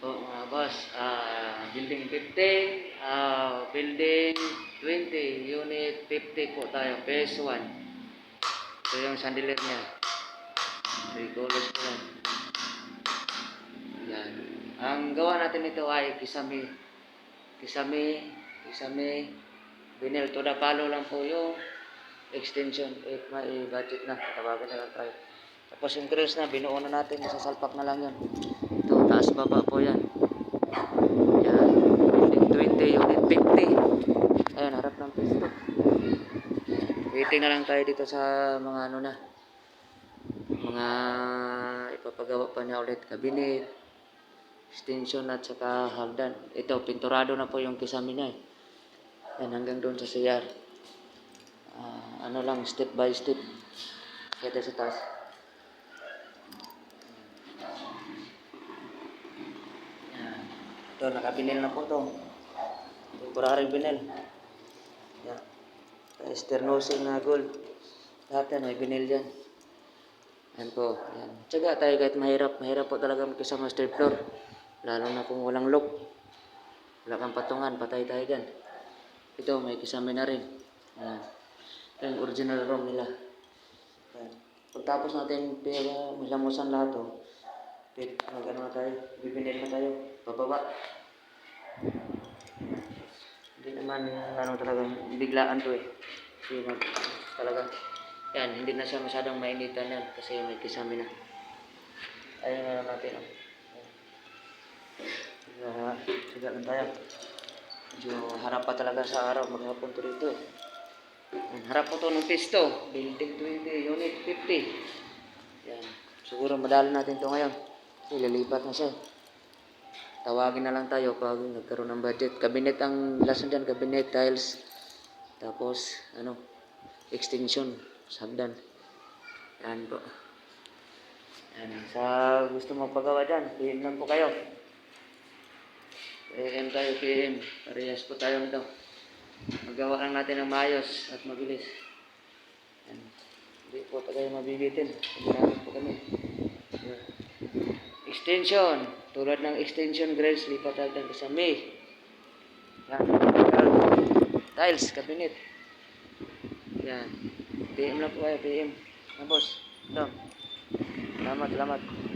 Po mga boss, ah, building 15, ah, building 20, unit 50 po tayo, phase 1. Ito yung chandelier niya. Three colors po yan. Ang gawa natin ito ay kisame. Kisame, kisame, vinyl the palo lang po yung extension. If may budget na, tatawagan na lang tayo. Tapos yung grills na, binuo na natin, masasalpak na lang yan. Taas baba po yan. Yan. Building 20, unit 50. Ayun, harap ng pisto. Waiting na lang tayo dito sa mga ano na. Mga ipapagawa pa niya ulit. Cabinet, extension at saka hagdan. Ito, pinturado na po yung kisame niya eh. Yan, hanggang doon sa CR. Ah, ano lang, step by step. Kaya sa taas. Ito, nakabinil na po to. Temporary binil. Yan. Sternosing na gold. Lahat yan, may binil yan. Yan po. Yan. Tsaga tayo kahit mahirap. Mahirap po talaga magkasama sa third floor. Lalo na kung walang lock. Wala kang patungan. Patay tayo dyan. Ito, may kisame na rin. Yan. Ito yung original room nila. Yan. Pagtapos natin pera, malamusan lahat oh. Pit, mag ano na tayo, bibinil na tayo, bababa. Hindi naman ano talaga, biglaan to eh. Kasi mag, talaga, yan, hindi na siya masyadong mainitan yan kasi may kisame na. Ayun na natin oh. Kaya, siga lang tayo. Medyo harap pa talaga sa araw, maghapon to dito eh. Harap po to ng pisto. Building 20, unit 50. Yan. Siguro madali natin to ngayon. Kasi lilipat na siya. Tawagin na lang tayo pag nagkaroon ng budget. Cabinet ang last dyan, cabinet, tiles. Tapos, ano, extension, sagdan. Yan po. Yan. Sa gusto mo pagawa dyan, PM lang po kayo. PM tayo, PM. Parehas po tayo nito. Magawa lang natin ng maayos at mabilis. Yan. Hindi po tayo mabibitin. Marami po kami. Extension. Tulad ng extension grills, lipat natin sa May. Yan. Tiles, cabinet. Yan. PM lang po kayo, PM. Yan boss. Ito. Salamat, salamat.